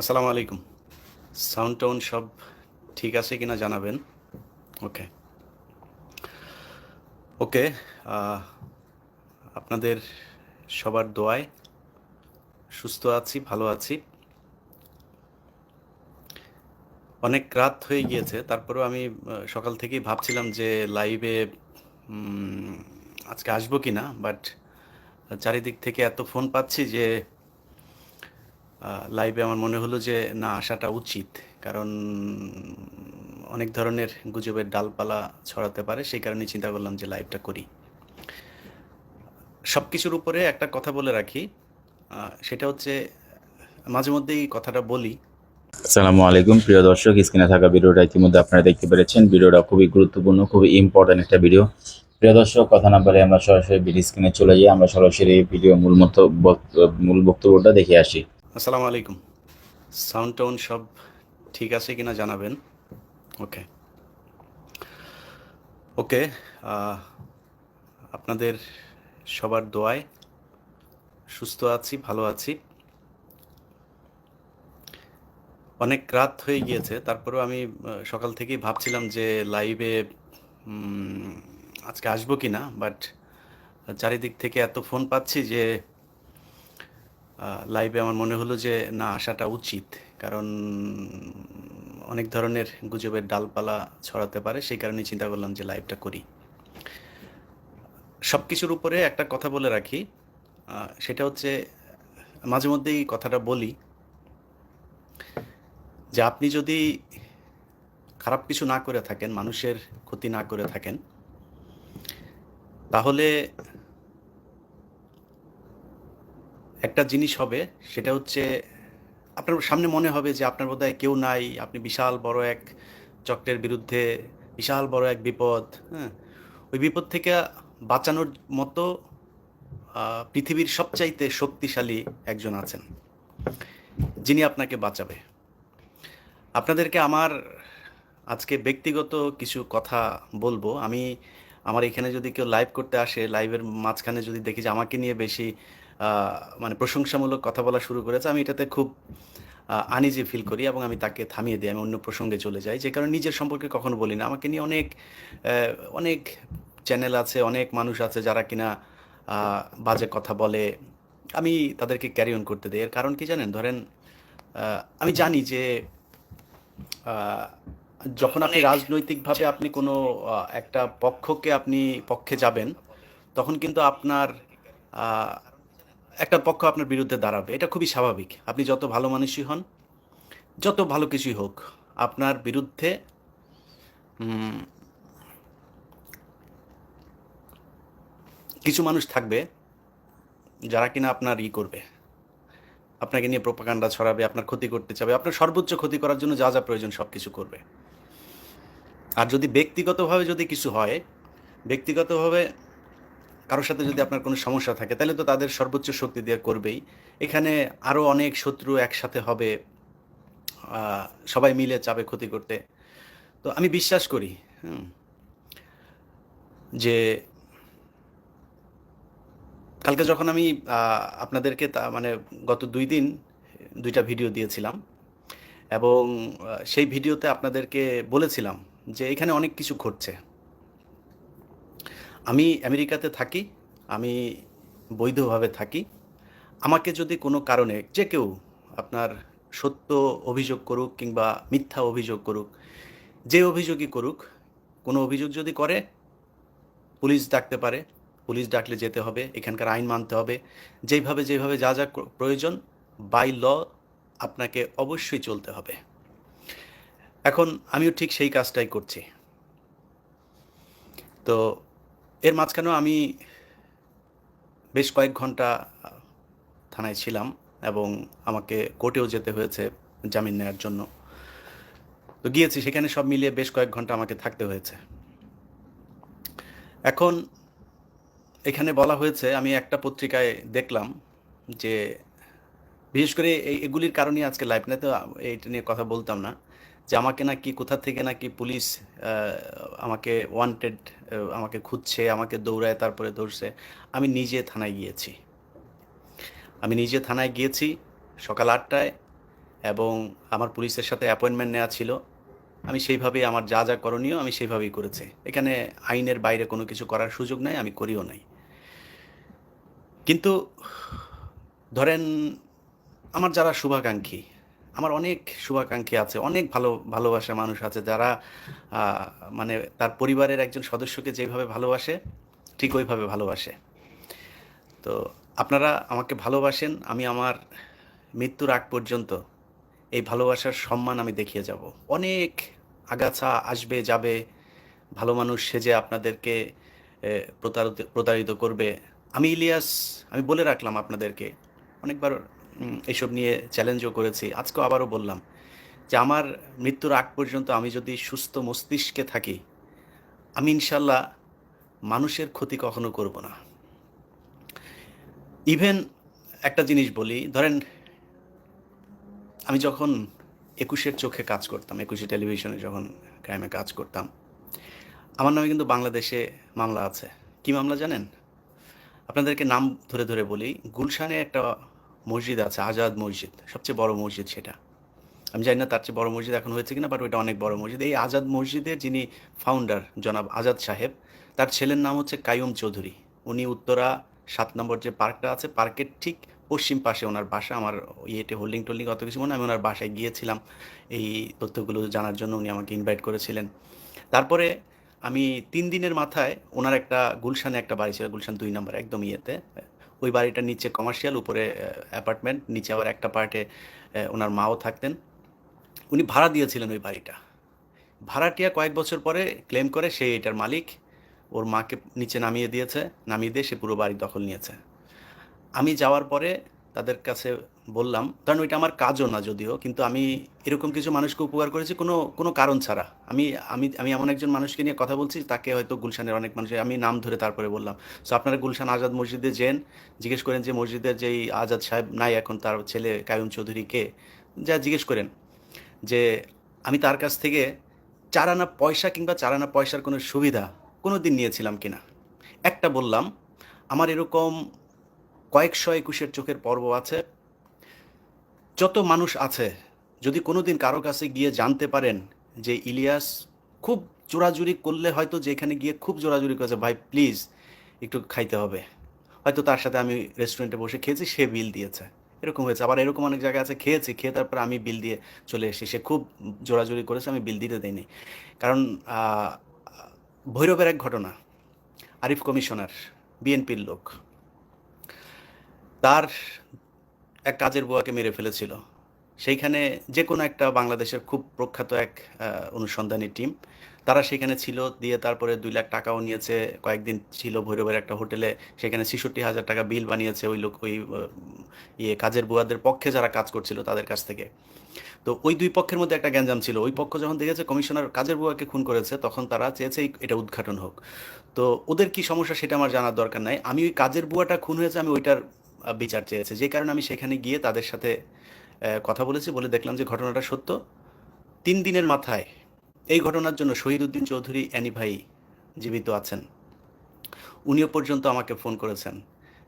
আসসালামু আলাইকুম। Sound town সব ঠিক আছে কিনা জানাবেন? ওকে। ওকে আপনাদের সবার দোয়ায় সুস্থ আছি, ভালো আছি। অনেক রাত হয়ে গিয়েছে, তারপরেও আমি সকাল থেকেই ভাবছিলাম যে লাইভে আজকে আসব কি না বাট চারিদিক থেকে এত ফোন পাচ্ছি যে লাইভে আমার মনে হলো যে, না, আসাটা উচিত। কারণ, অনেক ধরনের গুজবের ডালপালা ছড়াতে পারে, সেই কারণে চিন্তা করলাম যে লাইভটা করি। সব কিছুর উপরে একটা কথা বলে রাখি সেটা হচ্ছে, মাঝে মধ্যেই কথাটা বলি। আসসালামু আলাইকুম, প্রিয় দর্শক, স্ক্রিনে থাকা ভিডিওটা ইতিমধ্যে আপনারা দেখতে পেরেছেন। ভিডিওটা খুবই গুরুত্বপূর্ণ, খুবই ইম্পর্টেন্ট একটা ভিডিও। প্রিয় দর্শক, কথা না বলে আমরা সরাসরি ভিডিও স্ক্রিনে চলে যাই। আমরা সরাসরি ভিডিও মূল মতো মূল বক্তব্যটা দেখে আসি। আসসালামু আলাইকুম। সাউন্ড টাউন সব ঠিক আছে কিনা জানাবেন? ওকে। ওকে আপনাদের সবার দোয়ায় সুস্থ আছি, ভালো আছি। অনেক রাত হয়ে গিয়েছে, তারপরেও আমি সকাল থেকেই ভাবছিলাম যে লাইভে আজকে আসব কি না বাট চারিদিক থেকে এত ফোন পাচ্ছি যে লাইভে আমার মনে হলো যে না, আসাটা উচিত। কারণ অনেক ধরনের গুজবের ডালপালা ছড়াতে পারে, সেই কারণে চিন্তা করলাম যে লাইভটা করি। সব কিছুর উপরে একটা কথা বলে রাখি সেটা হচ্ছে, মাঝে মধ্যেই কথাটা বলি যে আপনি যদি খারাপ কিছু না করে থাকেন, মানুষের ক্ষতি না করে থাকেন, তাহলে একটা জিনিস হবে, সেটা হচ্ছে আপনার সামনে মনে হবে যে আপনার বোধহয় কেউ নাই, আপনি বিশাল বড় এক চক্রের বিরুদ্ধে, বিশাল বড় এক বিপদ হ্যাঁ? ওই বিপদ থেকে বাঁচানোর মতো পৃথিবীর সবচাইতে শক্তিশালী একজন আছেন। যিনি আপনাকে বাঁচাবে। আপনাদেরকে আমার আজকে ব্যক্তিগত কিছু কথা বলব। আমি, আমার এখানে যদি কেউ লাইভ করতে আসে লাইভের মাঝখানে যদি দেখি যে আমাকে নিয়ে বেশি মানে প্রশংসামূলক কথা বলা শুরু করেছে। আমি এটাতে খুব আনিজি ফিল করি এবং আমি তাকে থামিয়ে দিই আমি অন্য প্রসঙ্গে চলে যাই। যে কারণে নিজের সম্পর্কে কখনো বলি না। আমাকে নিয়ে অনেক অনেক চ্যানেল আছে অনেক মানুষ আছে যারা কিনা বাজে কথা বলে। আমি তাদেরকে ক্যারি অন করতে দিই। এর কারণ কি জানেন? ধরেন আমি জানি যে যখন আপনি রাজনৈতিকভাবে আপনি কোনো একটা পক্ষকে আপনি পক্ষে যাবেন তখন কিন্তু আপনার একটা পক্ষ আপনার বিরুদ্ধে দাঁড়াবে। এটা খুবই স্বাভাবিক। আপনি যত ভালো মানুষই হন, যত ভালো কিছুই হোক, আপনার বিরুদ্ধে কিছু মানুষ থাকবে যারা কিনা আপনার ই করবে। আপনাকে নিয়ে প্রোপাগান্ডা ছড়াবে, আপনার ক্ষতি করতে চাবে, আপনার সর্বোচ্চ ক্ষতি করার জন্য যা যা প্রয়োজন সব কিছু করবে। আর যদি ব্যক্তিগতভাবে যদি কিছু হয়, ব্যক্তিগতভাবে কারোর সাথে যদি আপনার কোনো সমস্যা থাকে, তাহলে তো তাদের সর্বোচ্চ শক্তি দিয়ে করবেই। এখানে আরও অনেক শত্রু একসাথে হবে সবাই মিলে চাবে ক্ষতি করতে। তো আমি বিশ্বাস করি যে কালকে যখন আমি আপনাদেরকে তা- মানে গত দুই দিন দুইটা ভিডিও দিয়েছিলাম এবং সেই ভিডিওতে আপনাদেরকে বলেছিলাম যে এখানে অনেক কিছু ঘটছে। আমি আমেরিকাতে থাকি, আমি বৈধভাবে থাকি। আমাকে যদি কোনো কারণে যে কেউ আপনার সত্য অভিযোগ করুক কিংবা মিথ্যা অভিযোগ করুক, যে অভিযোগই করুক, কোনো অভিযোগ যদি করে, পুলিশ ডাকতে পারে, পুলিশ ডাকলে যেতে হবে, এখানকার আইন মানতে হবে। যেইভাবে যেভাবে যা যা প্রয়োজন, বাই ল আপনাকে অবশ্যই চলতে হবে। এখন আমিও ঠিক সেই কাজটাই করছি। তো এর মাঝখানেও আমি বেশ কয়েক ঘণ্টা থানায় ছিলাম এবং আমাকে কোর্টেও যেতে হয়েছে জামিন নেওয়ার জন্য। তো গিয়েছি, সেখানে সব মিলিয়ে বেশ কয়েক ঘণ্টা আমাকে থাকতে হয়েছে। এখন এখানে বলা হয়েছে, আমি একটা পত্রিকায় দেখলাম যে, বিশেষ করে এই, এগুলির কারণেই আজকে লাইভ না তো এইটা নিয়ে কথা বলতাম না। যে আমাকে নাকি কোথা থেকে নাকি পুলিশ আমাকে ওয়ান্টেড আমাকে খুঁজছে, আমাকে দৌড়ায়, তারপরে ধরছে। আমি নিজে থানায় গিয়েছি। আমি নিজে থানায় গিয়েছি সকাল আটটায় এবং আমার পুলিশের সাথে অ্যাপয়েন্টমেন্ট নেওয়া ছিল। আমি সেইভাবেই আমার যা যা করণীয় আমি সেইভাবেই করেছি। এখানে আইনের বাইরে কোনো কিছু করার সুযোগ নাই, আমি করিও নাই। কিন্তু ধরেন, আমার যারা শুভাকাঙ্ক্ষী আমার অনেক শুভাকাঙ্ক্ষী আছে, অনেক ভালো ভালোবাসা মানুষ আছে যারা মানে তার পরিবারের একজন সদস্যকে যেভাবে ভালোবাসে, ঠিক ওইভাবে ভালোবাসে। তো আপনারা আমাকে ভালোবাসেন, আমি আমার মৃত্যুর আগ পর্যন্ত এই ভালোবাসার সম্মান আমি দেখিয়ে যাব। অনেক আগাছা আসবে, যাবে, ভালো মানুষ সেজে আপনাদেরকে প্রতারিত প্রতারিত করবে। আমি ইলিয়াস, আমি বলে রাখলাম আপনাদেরকে, অনেকবার এসব নিয়ে চ্যালেঞ্জও করেছি। আজকেও আবারও বললাম যে আমার মৃত্যুর আগ পর্যন্ত আমি যদি সুস্থ মস্তিষ্কে থাকি, আমি ইনশাল্লাহ মানুষের ক্ষতি কখনো করব না। ইভেন একটা জিনিস বলি, ধরেন আমি যখন একুশের চোখে কাজ করতাম, একুশে টেলিভিশনে যখন ক্রাইমে কাজ করতাম, আমার নামে কিন্তু বাংলাদেশে মামলা আছে। কি মামলা জানেন? আপনাদেরকে নাম ধরে ধরে বলি, গুলশানে একটা মসজিদ আছে, আজাদ মসজিদ। সবচেয়ে বড় মসজিদ সেটা। আমি জানি না তার চেয়ে বড় মসজিদ এখন হয়েছে কিনা বাট ওইটা অনেক বড় মসজিদ। এই আজাদ মসজিদের যিনি ফাউন্ডার জনাব আজাদ সাহেব, তার ছেলের নাম হচ্ছে কায়ুম চৌধুরী। উনি উত্তরা সাত নম্বর যে পার্কটা আছে, পার্কের ঠিক পশ্চিম পাশে ওনার বাসা। আমার ইয়েতে হোল্ডিং টোল্ডিং অত কিছু মনে আমি ওনার বাসায় গিয়েছিলাম এই তথ্যগুলো জানার জন্য উনি আমাকে ইনভাইট করেছিলেন। তারপরে আমি তিন দিনের মাথায় ওনার একটা গুলশানে একটা বাড়ি ছিল, গুলশান দুই নম্বর, একদম ইয়েতে ওই বাড়িটার নিচে কমার্শিয়াল উপরে অ্যাপার্টমেন্ট নিচে আবার একটা পার্টে ওনার মাও থাকতেন। উনি ভাড়া দিয়েছিলেন ওই বাড়িটা। ভাড়াটিয়া কয়েক বছর পরে ক্লেম করে সে এটার মালিক, ওর মাকে নিচে নামিয়ে দিয়েছে, নামিয়ে দিয়ে সে পুরো বাড়ি দখল নিয়েছে। আমি যাওয়ার পরে তাদের কাছে বললাম, কারণ ওইটা আমার কাজও না যদিও, কিন্তু আমি এরকম কিছু মানুষকে উপকার করেছি কোনো কোনো কারণ ছাড়া। আমি আমি আমি এমন একজন মানুষকে নিয়ে কথা বলছি, তাকে হয়তো গুলশানের অনেক মানুষ, আমি নাম ধরে তারপরে বললাম। সো আপনারা গুলশান আজাদ মসজিদে যেন, জিজ্ঞেস করেন যে মসজিদের যেই আজাদ সাহেব নাই এখন, তার ছেলে কায়ুম চৌধুরীকে যা জিজ্ঞেস করেন যে, আমি তার কাছ থেকে চার আনা পয়সা কিংবা চার আনা পয়সার কোনো সুবিধা কোনো দিন নিয়েছিলাম কিনা? একটা বললাম, আমার এরকম কয়েকশো একুশের চোখের পর্ব আছে যত মানুষ আছে, যদি কোনোদিন কারও কাছে গিয়ে জানতে পারেন যে ইলিয়াস খুব জোরাজুরি করলে হয়তো যেখানে গিয়ে খুব জোরাজুরি করেছে, ভাই প্লিজ একটু খাইতে হবে। হয়তো তার সাথে আমি রেস্টুরেন্টে বসে খেয়েছি, সে বিল দিয়েছে। এরকম হয়েছে। আবার এরকম অনেক জায়গায় আছে, খেয়েছি, খেয়ে তারপর আমি বিল দিয়ে চলে এসেছি। সে খুব জোরাজুরি করেছে, আমি বিল দিতে দেইনি। কারণ ভৈরবের এক ঘটনা। আরিফ কমিশনার, বিএনপির লোক। তার এক কাজের বুয়াকে মেরে ফেলেছিল। সেইখানে যে কোনো একটা বাংলাদেশের খুব প্রখ্যাত এক অনুসন্ধানী টিম, তারা সেখানে ছিল, দিয়ে তারপরে দুই লাখ টাকাও নিয়েছে, কয়েকদিন ছিল ভৈরবের একটা হোটেলে, সেখানে ছেষট্টি হাজার টাকা বিল বানিয়েছে ওই লোক, ওই ইয়ে কাজের বুয়াদের পক্ষে যারা কাজ করছিল তাদের কাছ থেকে। তো ওই দুই পক্ষের মধ্যে একটা গ্যাঞ্জাম ছিল। ওই পক্ষ যখন দেখেছে কমিশনার কাজের বুয়াকে খুন করেছে, তখন তারা চেয়েছে এটা উদ্ঘাটন হোক। তো ওদের কি সমস্যা সেটা আমার জানার দরকার নাই। আমি ওই কাজের বুয়াটা খুন হয়েছে, আমি ওইটার বিচার চেয়েছে। যে কারণে আমি সেখানে গিয়ে তাদের সাথে কথা বলেছি, বলে দেখলাম যে ঘটনাটা সত্য। তিন দিনের মাথায় এই ঘটনার জন্য শহীদুদ্দিন চৌধুরী অ্যানি ভাই জীবিত আছেন। উনিও পর্যন্ত আমাকে ফোন করেছেন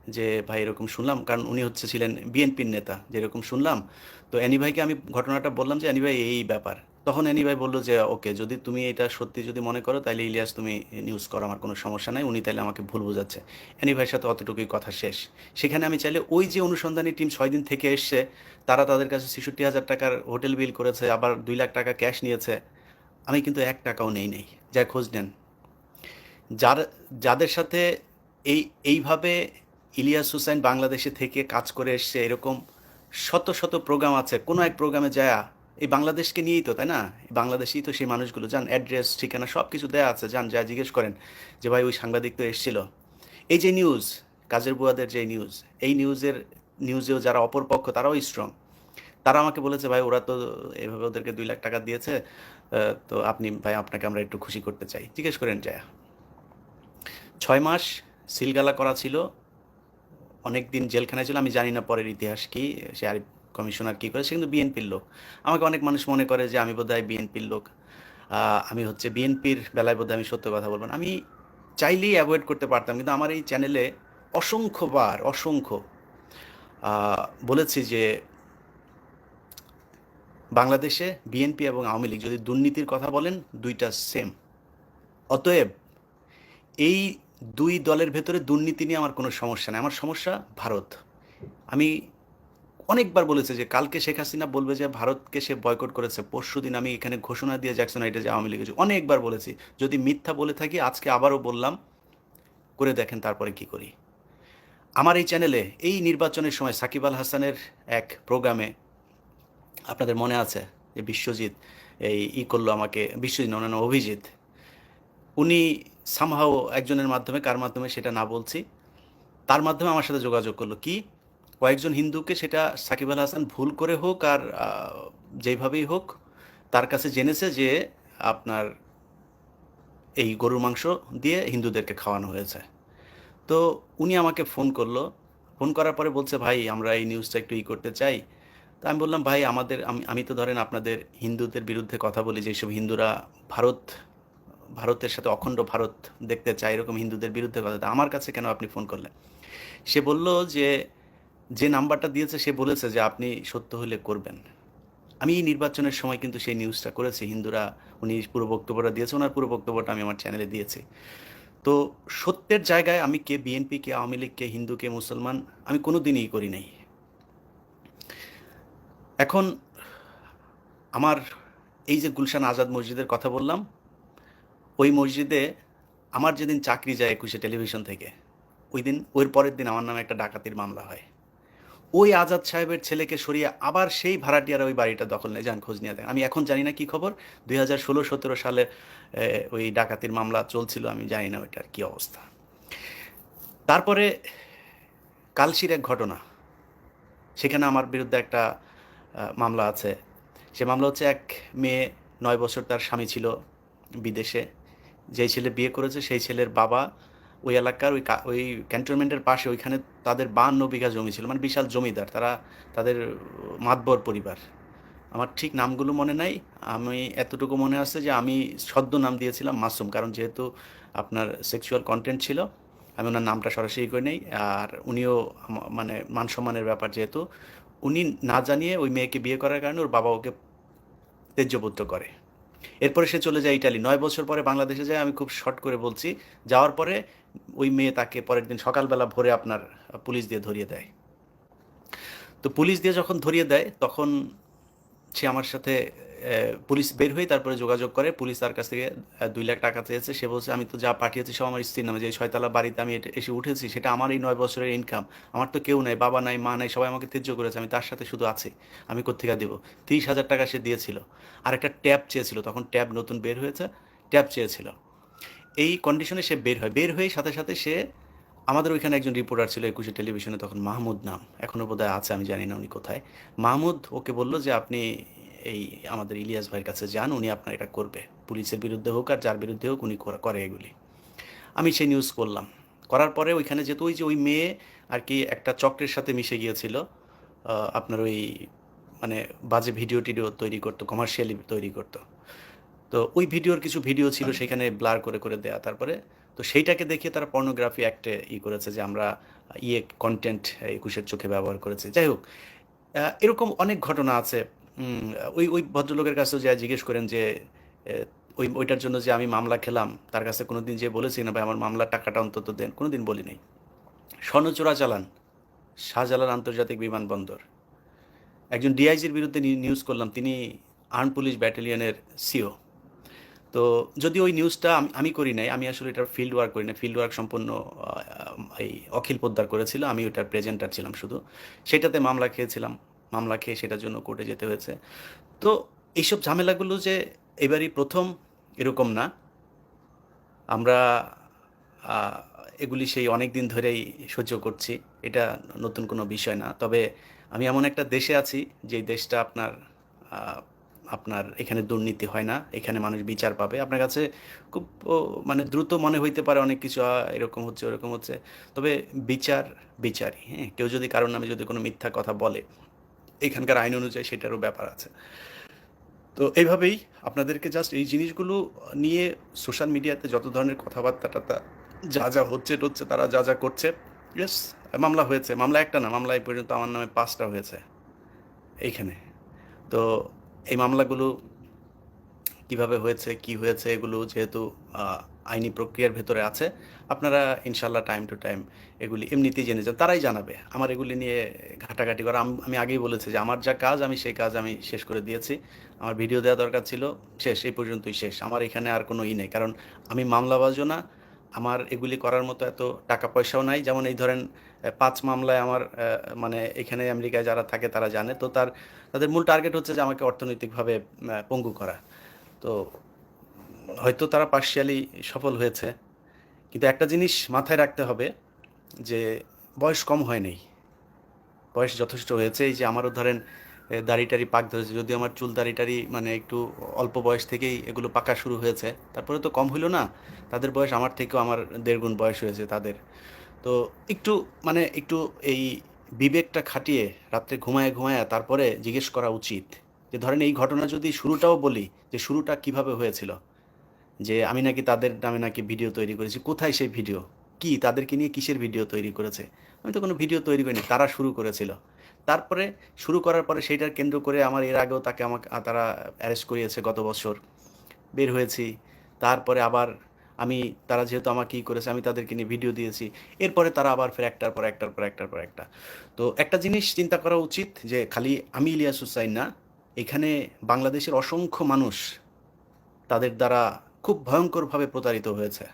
যে, ভাই, এরকম শুনলাম। কারণ উনি হচ্ছে ছিলেন বিএনপির নেতা, যেরকম শুনলাম। তো অ্যানি ভাইকে আমি ঘটনাটা বললাম যে, অ্যানি ভাই, এই ব্যাপার। তখন অ্যানি ভাই বলল যে, ওকে, যদি তুমি এটা সত্যি যদি মনে করো তাহলে ইলিয়াস তুমি নিউজ করো, আমার কোনো সমস্যা নাই, উনি তাহলে আমাকে ভুল বোঝাচ্ছে। অ্যানি ভাইয়ের সাথে অতটুকুই কথা শেষ। সেখানে আমি চাইলে ওই যে অনুসন্ধানী টিম ছয় দিন থেকে এসছে, তারা তাদের কাছে ছেষট্টি হাজার টাকার হোটেল বিল করেছে, আবার দুই লাখ টাকা ক্যাশ নিয়েছে। আমি কিন্তু এক টাকাও নেই নেই, যা খোঁজ নেন। যার, যাদের সাথে এই, এইভাবে ইলিয়াস হুসাইন বাংলাদেশে থেকে কাজ করে এসছে, এরকম শত শত প্রোগ্রাম আছে, কোনো এক প্রোগ্রামে যায় এই বাংলাদেশকে নিয়েই তো, তাই না? বাংলাদেশেই তো সেই মানুষগুলো। যান অ্যাড্রেস ঠিকানা সব কিছু দেওয়া আছে। যান, যা জিজ্ঞেস করেন যে, ভাই, ওই সাংবাদিক তো এসেছিল। এই যে নিউজ কাজের বুয়াদের যে নিউজ এই নিউজের নিউজেও যারা অপর পক্ষ, তারাও স্ট্রং তারা আমাকে বলেছে, ভাই, ওরা তো এভাবে ওদেরকে দুই লাখ টাকা দিয়েছে। তো আপনি, ভাই, আপনাকে আমরা একটু খুশি করতে চাই। জিজ্ঞেস করেন যায় ছয় মাস সিলগালা করা ছিল। অনেক দিন জেলখানায় ছিল। আমি জানি না পরের ইতিহাস কি। সে আরিফ কমিশনার কী করে, সে কিন্তু বিএনপির লোক। আমাকে অনেক মানুষ মনে করে যে আমি বোধহয় বিএনপির লোক। আমি হচ্ছে বিএনপির বেলায় বোধহয় আমি সত্য কথা বলব না। আমি চাইলেই অ্যাভয়েড করতে পারতাম, কিন্তু আমার এই চ্যানেলে অসংখ্যবার, অসংখ্য বলেছি যে বাংলাদেশে বিএনপি এবং আওয়ামী লীগ যদি দুর্নীতির কথা বলেন, দুইটা সেম অতএব এই দুই দলের ভেতরে দুর্নীতি নিয়ে আমার কোনো সমস্যা নেই। আমার সমস্যা ভারত। আমি অনেকবার বলেছে যে কালকে শেখ হাসিনা বলবে যে ভারতকে সে বয়কট করেছে, পরশু দিন আমি এখানে ঘোষণা দিয়ে জ্যাকসন এটা যে আওয়ামী লীগের অনেকবার বলেছি। যদি মিথ্যা বলে থাকি, আজকে আবারও বললাম, করে দেখেন তারপরে কি করি। আমার এই চ্যানেলে এই নির্বাচনের সময় সাকিব আল হাসানের এক প্রোগ্রামে আপনাদের মনে আছে? যে বিশ্বজিৎ, এই ই করল আমাকে, বিশ্বজিৎ অন্যান্য অভিজিৎ। উনি সামহাও একজনের মাধ্যমে, কার মাধ্যমে সেটা না বলছি, তার মাধ্যমে আমার সাথে যোগাযোগ করল। কি? কয়েকজন হিন্দুকে সেটা সাকিব আল হাসান ভুল করে হোক আর আহ, যেইভাবেই হোক তার কাছে জেনেছে যে আপনার এই গরুর মাংস দিয়ে হিন্দুদেরকে খাওয়ানো হয়েছে। তো উনি আমাকে ফোন করল। ফোন করার পরে বলছে ভাই আমরা এই নিউজটা একটু ই করতে চাই। তা আমি বললাম ভাই আমাদের আমি আমি তো ধরেন আপনাদের হিন্দুদের বিরুদ্ধে কথা বলি যেসব হিন্দুরা ভারত ভারতের সাথে অখণ্ড ভারত দেখতে চায় এরকম হিন্দুদের বিরুদ্ধে কথা। আমার কাছে কেন আপনি ফোন করলেন? সে বলল যে যে নাম্বারটা দিয়েছে, সে বলেছে যে আপনি সত্য হলে করবেন। আমি এই নির্বাচনের সময় কিন্তু সেই নিউজটা করেছি। হিন্দুরা, উনি পুরো বক্তব্যটা দিয়েছে, ওনার পুরো বক্তব্যটা আমি আমার চ্যানেলে দিয়েছি। তো সত্যের জায়গায় আমি কে বিএনপি কে আওয়ামী লীগ, কে হিন্দু, কে মুসলমান, আমি কোনো দিনই করি নাই। এখন আমার এই যে গুলশান আজাদ মসজিদের কথা বললাম, ওই মসজিদে আমার যেদিন চাকরি যায় একুশে টেলিভিশন থেকে, ওই দিন, ওর পরের দিন আমার নামে একটা ডাকাতির মামলা হয়। ওই আজাদ সাহেবের ছেলেকে সরিয়ে আবার সেই ভাড়াটিয়ারা ওই বাড়িটা দখল নিয়ে। যান, খোঁজ নিয়ে দেন আমি এখন জানি না কি খবর। দুই হাজার ষোলো সতেরো সালে ওই ডাকাতির মামলা চলছিল, আমি জানি না ওইটার কি অবস্থা। তারপরে কালশির এক ঘটনা। সেখানে আমার বিরুদ্ধে একটা মামলা আছে। সে মামলা হচ্ছে এক মেয়ে, নয় বছর তার স্বামী ছিল বিদেশে। যেই ছেলে বিয়ে করেছে, সেই ছেলের বাবা ওই এলাকার ওই ওই ক্যান্টনমেন্টের পাশে ওইখানে তাদের বান্ন বিঘা জমি ছিল মানে বিশাল জমিদার, তারা তাদের মাতবর পরিবার। আমার ঠিক নামগুলো মনে নাই, আমি এতটুকু মনে আছে যে আমি সদ্য নাম দিয়েছিলাম মাসুম, কারণ যেহেতু আপনার সেক্সুয়াল কন্টেন্ট ছিল, আমি ওনার নামটা সরাসরি করে নেই, আর উনিও মানে মান সম্মানের ব্যাপার যেহেতু, উনি না জানিয়ে ওই মেয়েকে বিয়ে করার কারণে ওর বাবা ওকে তেজ্যপুত্র করে। এরপরে সে চলে যায় ইটালি। নয় বছর পরে বাংলাদেশে যায়, আমি খুব শর্ট করে বলছি। যাওয়ার পরে ওই মেয়ে তাকে পরের দিন সকালবেলা ভোরে আপনার পুলিশ দিয়ে ধরিয়ে দেয়। তো পুলিশ দিয়ে যখন ধরিয়ে দেয়, তখন সে আমার সাথে পুলিশ বের হয়ে তারপরে যোগাযোগ করে, পুলিশ তার কাছ থেকে দুই লাখ টাকা চেয়েছে। সে বলছে, আমি তো যা পাঠিয়েছি সব আমার স্ত্রীর নামে। যে ছয়তলা বাড়িতে আমি এসে উঠেছি, সেটা আমার এই নয় বছরের ইনকাম আমার তো কেউ নাই, বাবা নাই, মা নাই, সবাই আমাকে তেজ্য করেছে, আমি তার সাথে শুধু আছি। আমি কোথেকে দেবো? তিরিশ হাজার টাকা সে দিয়েছিল। আর একটা ট্যাব চেয়েছিল, তখন ট্যাব নতুন বের হয়েছে, ট্যাব চেয়েছিল। এই কন্ডিশনে সে বের হয়। বের হয়ে সাথে সাথে সে, আমাদের ওইখানে একজন রিপোর্টার ছিল একুশে টেলিভিশনে, তখন মাহমুদ নাম। এখনও বোধহয় আছে, আমি জানি না উনি কোথায়। মাহমুদ ওকে বলল যে, আপনি এই আমাদের ইলিয়াস ভাইয়ের কাছে যান, উনি আপনার এটা করবে। পুলিশের বিরুদ্ধে হোক আর যার বিরুদ্ধে হোক উনি করে- এগুলি। আমি সেই নিউজ করলাম। করার পরে ওইখানে যেহেতু ওই যে ওই মেয়ে আর কি একটা চক্রের সাথে মিশে গিয়েছিল আপনার ওই মানে বাজে ভিডিও টিডিও তৈরি করতো কমার্শিয়ালি তৈরি করতো। তো ওই ভিডিওর কিছু ভিডিও ছিল সেখানে ব্লার করে করে দেয়া। তারপরে তো সেইটাকে দেখিয়ে তারা পর্নোগ্রাফি অ্যাক্টে ই করেছে যে আমরা ইয়ে কন্টেন্ট একুশের চোখে ব্যবহার করেছি। যাই হোক এরকম অনেক ঘটনা আছে। ওই ওই ভদ্রলোকের কাছেও যা জিজ্ঞেস করেন যে ওই, ওইটার জন্য যে আমি মামলা খেলাম, তার কাছে কোনোদিন যে বলেছি না, ভাই, আমার মামলার টাকাটা অন্তত দেন, কোনোদিন বলি নাই। স্বর্ণ চোরাচালান শাহজালাল আন্তর্জাতিক বিমানবন্দর। একজন ডিআইজির বিরুদ্ধে নিউজ করলাম, তিনি আর্ম পুলিশ ব্যাটালিয়নের সিও তো যদি ওই নিউজটা আমি- আমি করি নাই, আমি আসলে এটার ফিল্ড ওয়ার্ক করি না ফিল্ড ওয়ার্ক সম্পূর্ণ এই অখিল পোদ্দার করেছিল, আমি ওটার প্রেজেন্টার ছিলাম শুধু। সেটাতে মামলা খেয়েছিলাম। মামলা খেয়ে সেটার জন্য কোর্টে যেতে হয়েছে। তো এইসব ঝামেলাগুলো যে এবারই প্রথম এরকম না। আমরা এগুলি সেই অনেক দিন ধরেই সহ্য করছি। এটা নতুন কোনো বিষয় না। তবে আমি এমন একটা দেশে আছি যে দেশটা আপনার আপনার এখানে দুর্নীতি হয় না, এখানে মানুষ বিচার পাবে। আপনার কাছে খুব মানে দ্রুত মনে হইতে পারে অনেক কিছু এরকম হচ্ছে, ওরকম হচ্ছে। তবে বিচার, বিচারই হ্যাঁ? কেউ যদি কারোর নামে যদি কোনো মিথ্যা কথা বলে এখানকার আইন অনুযায়ী সেটারও ব্যাপার আছে। তো এইভাবেই আপনাদেরকে জাস্ট এই জিনিসগুলো নিয়ে সোশ্যাল মিডিয়াতে যত ধরনের কথাবার্তা টাতা যা যা হচ্ছে টচ্ছে তারা যা যা করছে ইয়েস মামলা হয়েছে। মামলা একটা না, মামলা এই পর্যন্ত আমার নামে পাঁচটা হয়েছে এইখানে। তো এই মামলাগুলো কীভাবে হয়েছে, কি হয়েছে এগুলো যেহেতু আইনি প্রক্রিয়ার ভেতরে আছে। আপনারা ইনশাল্লাহ টাইম টু টাইম এগুলি এমনিতেই জেনে যান তারাই জানাবে। আমার এগুলি নিয়ে ঘাটাঘাটি করা। আম- আগেই বলেছি যে আমার যা কাজ, আমি সেই কাজ আমি শেষ করে দিয়েছি। আমার ভিডিও দেওয়া দরকার ছিল। শেষ, এই পর্যন্তই শেষ। আমার এখানে আর কোনো ই নেই। কারণ আমি মামলা মামলাবাজও না। আমার এগুলি করার মতো এত টাকা পয়সাও নাই। যেমন এই ধরেন পাঁচ মামলায় আমার মানে এখানে আমেরিকায় যারা থাকে তারা জানে। তো তার, তাদের মূল টার্গেট হচ্ছে যে আমাকে অর্থনৈতিকভাবে পঙ্গু করা। তো হয়তো তারা পার্শিয়ালি সফল হয়েছে কিন্তু একটা জিনিস মাথায় রাখতে হবে যে বয়স কম হয়নি বয়স যথেষ্ট হয়েছে এই যে আমারও ধরেন এ, দাড়ি পাক ধরেছে যদি আমার চুল দাড়ি টাড়ি মানে একটু অল্প বয়স থেকেই এগুলো পাকা শুরু হয়েছে তারপরে তো কম হইল না তাদের বয়স আমার থেকেও আমার দেড় গুণ বয়স হয়েছে তাদের। তো একটু মানে একটু এই বিবেকটা খাটিয়ে রাত্রে ঘুমায় ঘুমায় তারপরে জিজ্ঞেস করা উচিত যে ধরেন এই ঘটনা যদি শুরুটাও বলি যে শুরুটা কীভাবে হয়েছিল? যে আমি নাকি তাদের নামে নাকি ভিডিও তৈরি করেছি, কোথায় সেই ভিডিও? কি তাদেরকে নিয়ে কিসের ভিডিও তৈরি করেছে? আমি তো কোনো ভিডিও তৈরি করিনি, তারা শুরু করেছিল। তারপরে শুরু করার পরে সেইটার কেন্দ্র করে আমার এর আগেও তাকে আমাকে তারা অ্যারেস্ট করিয়েছে গত বছর। বের হয়েছি। তারপরে আবার আমি, তারা যেহেতু আমাকে কী করেছে, আমি তাদেরকে নিয়ে ভিডিও দিয়েছি। এরপরে তারা আবার ফের একটার পর একটার পর একটার পর একটা। তো একটা জিনিস চিন্তা করা উচিত যে খালি আমি ইলিয়াস হুসাইন না, এখানে বাংলাদেশের অসংখ্য মানুষ তাদের দ্বারা খুব ভয়ঙ্করভাবে প্রতারিত হয়েছে।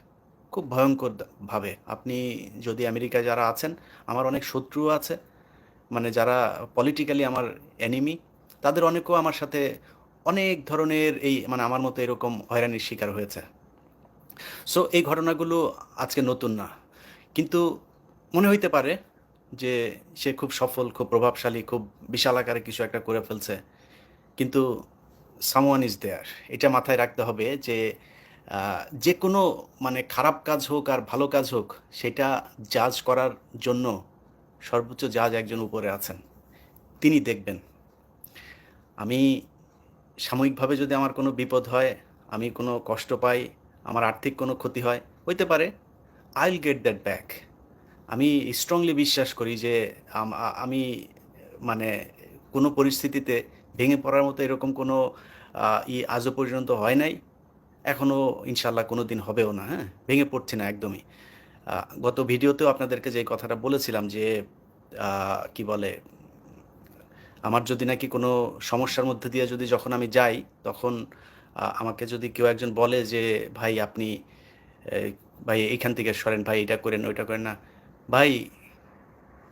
খুব ভয়ঙ্কর দ- ভাবে আপনি যদি আমেরিকায় যারা আছেন, আমার অনেক শত্রু আছে মানে যারা পলিটিক্যালি আমার এনিমি তাদের অনেকেও আমার সাথে অনেক ধরনের এই মানে আমার মতো এরকম হয়রানির শিকার হয়েছে। সো এই ঘটনাগুলো আজকে নতুন না। কিন্তু মনে হইতে পারে যে সে খুব সফল, খুব প্রভাবশালী, খুব বিশাল আকারে কিছু একটা করে ফেলছে। কিন্তু সামওয়ান ইজ দেয়ার এটা মাথায় রাখতে হবে যে যে কোনো মানে খারাপ কাজ হোক আর ভালো কাজ হোক, সেটা জাজ করার জন্য সর্বোচ্চ জাজ একজন উপরে আছেন। তিনি দেখবেন। আমি সাময়িকভাবে যদি আমার কোনো বিপদ হয়, আমি কোনো কষ্ট পাই, আমার আর্থিক কোনো ক্ষতি হয়, হইতে পারে I will get that back আমি স্ট্রংলি বিশ্বাস করি যে, আমি মানে কোনো পরিস্থিতিতে ভেঙে পড়ার মতো এরকম কোনো ই আজও পর্যন্ত হয় নাই। এখনও ইনশাল্লাহ কোনো দিন হবেও না হ্যাঁ? ভেঙে পড়ছি না একদমই। গত ভিডিওতেও আপনাদেরকে যে কথাটা বলেছিলাম যে কি বলে, আমার যদি নাকি কোনো সমস্যার মধ্যে দিয়ে যদি যখন আমি যাই, তখন আমাকে যদি কেউ একজন বলে যে, ভাই, আপনি ভাই, এইখান থেকে সরেন, ভাই, এটা করেন, ওইটা করেন না। ভাই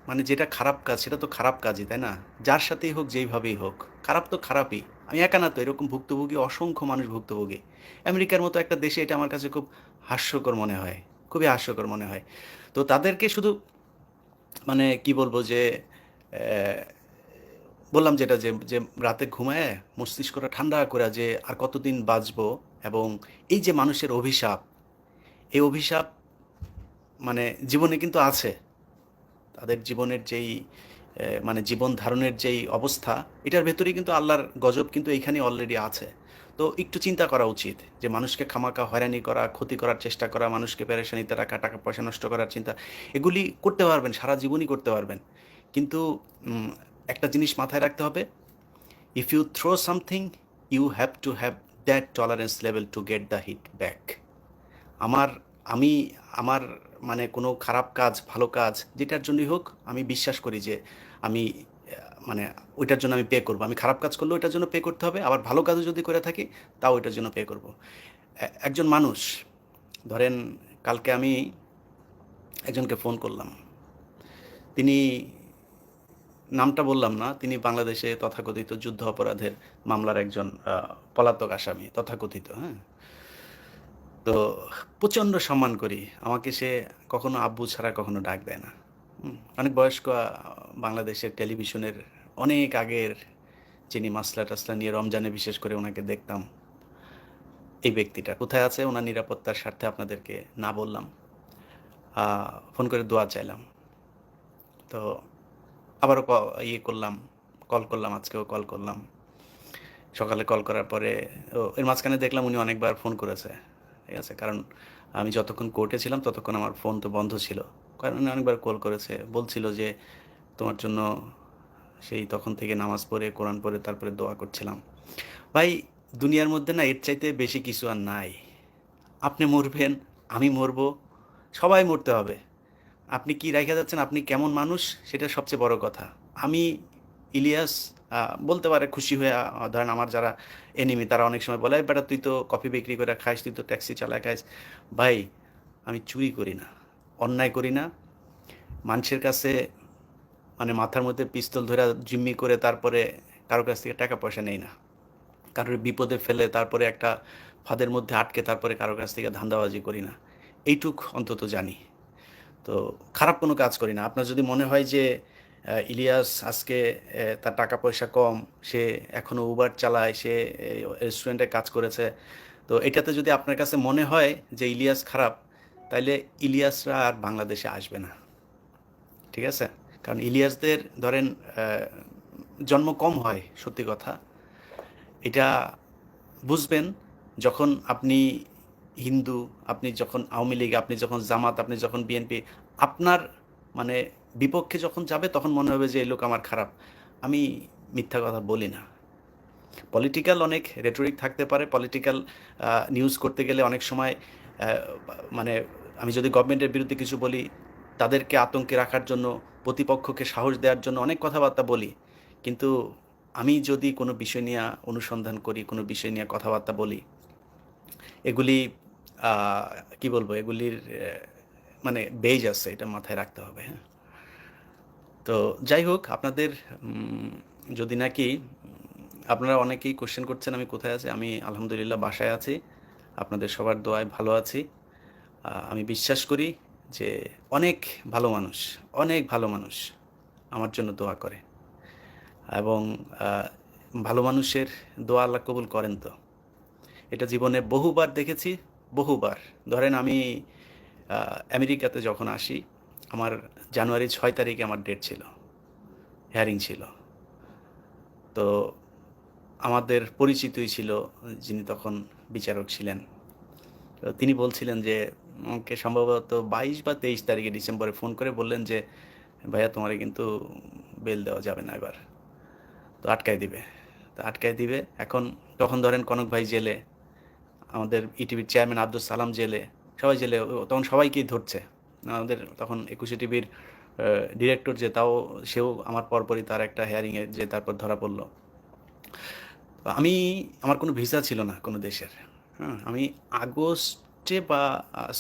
মানে যেটা খারাপ কাজ, সেটা তো খারাপ কাজই, তাই না? যার সাথেই হোক, যেইভাবেই হোক, খারাপ তো খারাপই। আমি একা না তো, এরকম ভুক্তভোগী, অসংখ্য মানুষ ভুক্তভোগী। আমেরিকার মতো একটা দেশে এটা আমার কাছে খুব হাস্যকর মনে হয়, খুবই হাস্যকর মনে হয়। তো তাদেরকে শুধু মানে কি বলব যে বললাম যেটা যে যে রাতে ঘুমায়, মস্তিষ্কটা ঠান্ডা করে যে আর কতদিন বাঁচবো এবং এই যে মানুষের অভিশাপ, এই অভিশাপ মানে জীবনে কিন্তু আছে। তাদের জীবনের যেই মানে জীবন ধারণের যেই অবস্থা, এটার ভেতরেই কিন্তু আল্লাহর গজব কিন্তু এইখানে অলরেডি আছে। তো একটু চিন্তা করা উচিত যে মানুষকে খামাকা হয়রানি করা, ক্ষতি করার চেষ্টা করা, মানুষকে পেরেশানিতে রাখা টাকা পয়সা নষ্ট করার চিন্তা, এগুলি করতে পারবেন, সারা জীবনই করতে পারবেন। কিন্তু একটা জিনিস মাথায় রাখতে হবে if you throw something you have to have that tolerance level to get the hit back আমার, আমি, আমার মানে কোনো খারাপ কাজ, ভালো কাজ যেটার জন্যই হোক আমি বিশ্বাস করি যে আমি মানে ওইটার জন্য আমি পে করব। আমি খারাপ কাজ করলেও ওইটার জন্য পে করতে হবে, আবার ভালো কাজও যদি করে থাকি তাও ওইটার জন্য পে করব। একজন মানুষ, ধরেন কালকে আমি একজনকে ফোন করলাম। তিনি নামটা বললাম না, তিনি বাংলাদেশে তথাকথিত যুদ্ধ অপরাধের মামলার একজন পলাতক আসামি, তথাকথিত হ্যাঁ? তো প্রচণ্ড সম্মান করি। আমাকে সে কখনো আব্বু ছাড়া কখনো ডাক দেয় না। অনেক বয়স্ক বাংলাদেশের টেলিভিশনের অনেক আগের যিনি মাসলা টাসলা নিয়ে রমজানে বিশেষ করে ওনাকে দেখতাম, এই ব্যক্তিটা। কোথায় আছে ওনার নিরাপত্তার স্বার্থে আপনাদেরকে না বললাম। ফোন করে দোয়া চাইলাম। তো আবারও ইয়ে করলাম, কল করলাম, আজকেও কল করলাম। সকালে কল করার পরে ও, এর মাঝখানে দেখলাম উনি অনেকবার ফোন করেছে। ঠিক আছে? কারণ আমি যতক্ষণ কোর্টে ছিলাম, ততক্ষণ আমার ফোন তো বন্ধ ছিল। কারণ অনেকবার কল করেছে। বলছিল যে, তোমার জন্য সেই তখন থেকে নামাজ পড়ে, কোরআন পড়ে, তারপরে দোয়া করছিলাম। ভাই, দুনিয়ার মধ্যে না এর চাইতে বেশি কিছু আর নাই। আপনি মরবেন, আমি মরব, সবাই মরতে হবে। আপনি কি রেখে যাচ্ছেন? আপনি কেমন মানুষ? সেটা সবচেয়ে বড় কথা। আমি ইলিয়াস বলতে পারে খুশি হয়ে ধরেন আমার যারা এনিমি তারা অনেক সময় বলে বেটা, তুই তো কফি বিক্রি করে খাইস তুই তো ট্যাক্সি চালায় খাইস ভাই, আমি চুরি করি না, অন্যায় করি না। মানুষের কাছে মানে মাথার মধ্যে পিস্তল ধরে জিম্মি করে তারপরে কারোর কাছ থেকে টাকা পয়সা নেই না। কারোর বিপদে ফেলে তারপরে একটা ফাঁদের মধ্যে আটকে তারপরে কারোর কাছ থেকে ধান্দাবাজি করি না। এইটুক অন্তত জানি। তো খারাপ কোনো কাজ করি না। আপনার যদি মনে হয় যে ইলিয়াস আজকে তার টাকা পয়সা কম, সে এখনও উবার চালায়, সে রেস্টুরেন্টে কাজ করেছে। তো এটাতে যদি আপনার কাছে মনে হয় যে ইলিয়াস খারাপ, তাইলে ইলিয়াসরা আর বাংলাদেশে আসবে না। ঠিক আছে? কারণ ইলিয়াসদের, ধরেন জন্ম কম হয়, সত্যি কথা। এটা বুঝবেন, যখন আপনি হিন্দু, আপনি যখন আওয়ামী লীগ, আপনি যখন জামাত, আপনি যখন বিএনপি আপনার মানে বিপক্ষে যখন যাবে, তখন মনে হবে যে, এই লোক আমার খারাপ। আমি মিথ্যা কথা বলি না। পলিটিক্যাল অনেক রেটরিক থাকতে পারে। পলিটিক্যাল নিউজ করতে গেলে অনেক সময় মানে আমি যদি গভর্নমেন্টের বিরুদ্ধে কিছু বলি, তাদেরকে আতঙ্কে রাখার জন্য, প্রতিপক্ষকে সাহস দেওয়ার জন্য অনেক কথাবার্তা বলি। কিন্তু আমি যদি কোনো বিষয় নিয়ে অনুসন্ধান করি, কোনো বিষয় নিয়ে কথাবার্তা বলি, এগুলি কি বলব? এগুলির মানে বেজ আছে, এটা মাথায় রাখতে হবে হ্যাঁ। তো যাই হোক, আপনাদের যদি নাকি, আপনারা অনেকেই কোশ্চেন করছেন আমি কোথায় আছি, আমি আলহামদুলিল্লাহ বাসায় আছি। আপনাদের সবার দোয়ায় ভালো আছি। আমি বিশ্বাস করি যে অনেক ভালো মানুষ, অনেক ভালো মানুষ আমার জন্য দোয়া করে। এবং ভালো মানুষের দোয়া আল্লাহ কবুল করেন তো। এটা জীবনে বহুবার দেখেছি, বহুবার। ধরেন আমি আমেরিকাতে যখন আসি আমার জানুয়ারি ছয় তারিখে আমার ডেট ছিল হিয়ারিং ছিল। তো আমাদের পরিচিতই ছিল, যিনি তখন বিচারক ছিলেন। তো তিনি বলছিলেন যে, আমাকে সম্ভবত বাইশ বা তেইশ তারিখে ডিসেম্বরে ফোন করে বললেন যে, ভাইয়া, তোমারে কিন্তু বেল দেওয়া যাবে না এবার। তো আটকায় দিবে। তো আটকায় দিবে। এখন তখন ধরেন কনক ভাই জেলে, আমাদের ইটিভির চেয়ারম্যান আব্দুল সালাম জেলে, সবাই জেলে, তখন সবাইকেই ধরছে। আমাদের তখন একুশে টিভির ডিরেক্টর যে তাও সেও আমার পরপরই তার একটা হেয়ারিংয়ে যে তারপর ধরা পড়ল। আমি আমার কোনো ভিসা ছিল না কোনো দেশের। হ্যাঁ আমি আগস্টে বা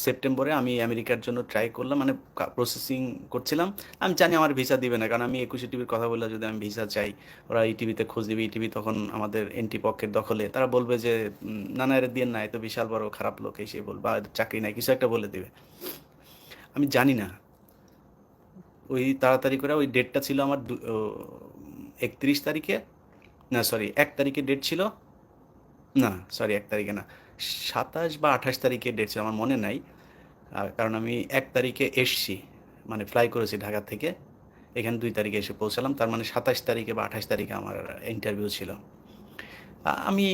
সেপ্টেম্বরে আমি আমেরিকার জন্য ট্রাই করলাম মানে প্রসেসিং করছিলাম। আমি জানি আমার ভিসা দিবে না কারণ আমি একুশে টিভির কথা বললে যদি আমি ভিসা চাই ওরা এই টিভিতে খোঁজ দিবে টিভি তখন আমাদের এনটি পক্ষের দখলে। তারা বলবে যে উম, না না এর দিয়ে না এ তো বিশাল বড় খারাপ লোক এসে বলবে চাকরি নাই কিছু একটা বলে দিবে। আমি জানি না। ওই তাড়াতাড়ি করে ওই ডেটটা ছিল আমার একত্রিশ তারিখে। না সরি এক তারিখে ডেট ছিল। না সরি এক তারিখে না। সাতাশ বা আঠাশ তারিখে ডেট ছিল, আমার মনে নাই। কারণ আমি এক তারিখে এসছি মানে ফ্লাই করেছি ঢাকা থেকে। এখানে দুই তারিখে এসে পৌঁছালাম। তার মানে সাতাশ তারিখে বা আঠাশ তারিখে আমার ইন্টারভিউ ছিল। আমি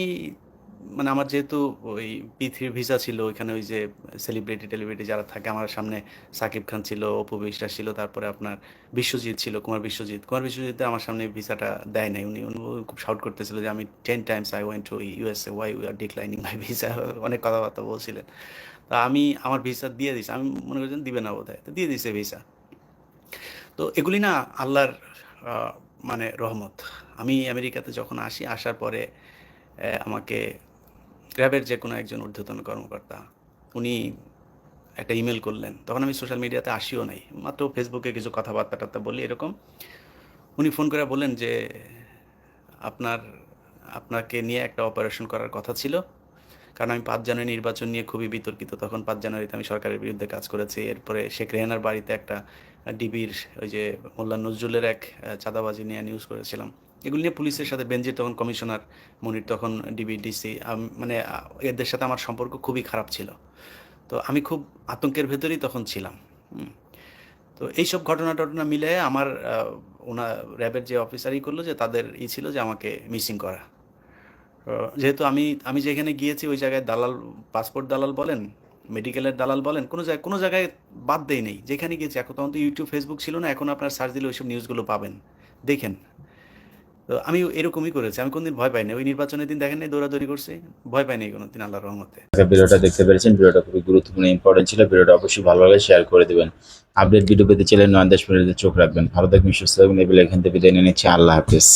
মানে আমার যেহেতু ওই পৃথিবীর ভিসা ছিল, ওইখানে ওই যে সেলিব্রিটি টেলিব্রিটি যারা থাকে, আমার সামনে সাকিব খান ছিল, অপু বিশ্বাস ছিল, তারপরে আপনার বিশ্বজিৎ ছিল, কুমার বিশ্বজিৎ। কুমার বিশ্বজিৎ আমার সামনে ভিসাটা দেয় নাই। উনি খুব শাউট করতেছিল যে, আমি ten times I went to USA why we are declining my visa অনেক কথাবার্তা বলছিলেন। তা আমি, আমার ভিসা দিয়ে দিছি আমি মনে করছেন দিবে না বোধ হয় তো দিয়ে দিছে ভিসা তো এগুলি না আল্লাহর মানে রহমত। আমি আমেরিকাতে যখন আসি, আসার পরে আমাকে র্যাবের যে কোনো একজন ঊর্ধ্বতন কর্মকর্তা, উনি একটা ইমেল করলেন। তখন আমি সোশ্যাল মিডিয়াতে আসিও নাই। মাত্র ফেসবুকে কিছু কথাবার্তা টার্তা বলি এরকম। উনি ফোন করে বললেন যে, আপনার, আপনাকে নিয়ে একটা অপারেশন করার কথা ছিল। কারণ আমি পাঁচ জানুয়ারি নির্বাচন নিয়ে খুবই বিতর্কিত। তখন পাঁচ জানুয়ারিতে আমি সরকারের বিরুদ্ধে কাজ করেছি। এরপরে শেখ রেহানার বাড়িতে একটা ডিবির ওই যে মোল্লা নজরুলের এক চাঁদাবাজি নিয়ে নিউজ করেছিলাম। এগুলো নিয়ে পুলিশের সাথে বেঞ্জির তখন কমিশনার মনির, তখন ডিবি ডিসি মানে এদের সাথে আমার সম্পর্ক খুবই খারাপ ছিল। তো আমি খুব আতঙ্কের ভেতরেই তখন ছিলাম। তো এইসব ঘটনা টটনা মিলে আমার ওনার র্যাবের যে অফিসারই করল যে তাদের ই ছিল যে আমাকে মিসিং করা। যেহেতু আমি আমি যেখানে গিয়েছি ওই জায়গায় দালাল, পাসপোর্ট দালাল বলেন, মেডিকেলের দালাল বলেন, কোনো জায়গায় কোনো জায়গায় বাদ দেয় নেই। যেখানে গিয়েছি, এখন তখন তো ইউটিউব, ফেসবুক ছিল না, এখন আপনার সার্চ দিলে ওইসব নিউজগুলো পাবেন। দেখেন তো আমি এরকমই করেছি। আমি কোনদিন ভয় পাইনি। ওই নির্বাচনের দিন দেখেন নাই দৌড়াদৌড়ি করছি। ভয় পাইনি কোনোদিন আল্লাহর রহমতে। ভিডিওটা দেখতে পেরেছেন। ভিডিওটা খুবই গুরুত্বপূর্ণ ইম্পর্টেন্ট ছিল। ভিডিওটা অবশ্যই ভালো শেয়ার করে দেবেন। আপডেট ভিডিও পেতে চাইলে নয় দশ চোখ রাখবেন। ভালো থাকবেন, সুস্থ থাকবেন। এই বেলা এখান থেকে বিদায় নিয়ে নিচ্ছি। আল্লাহ হাফিজ।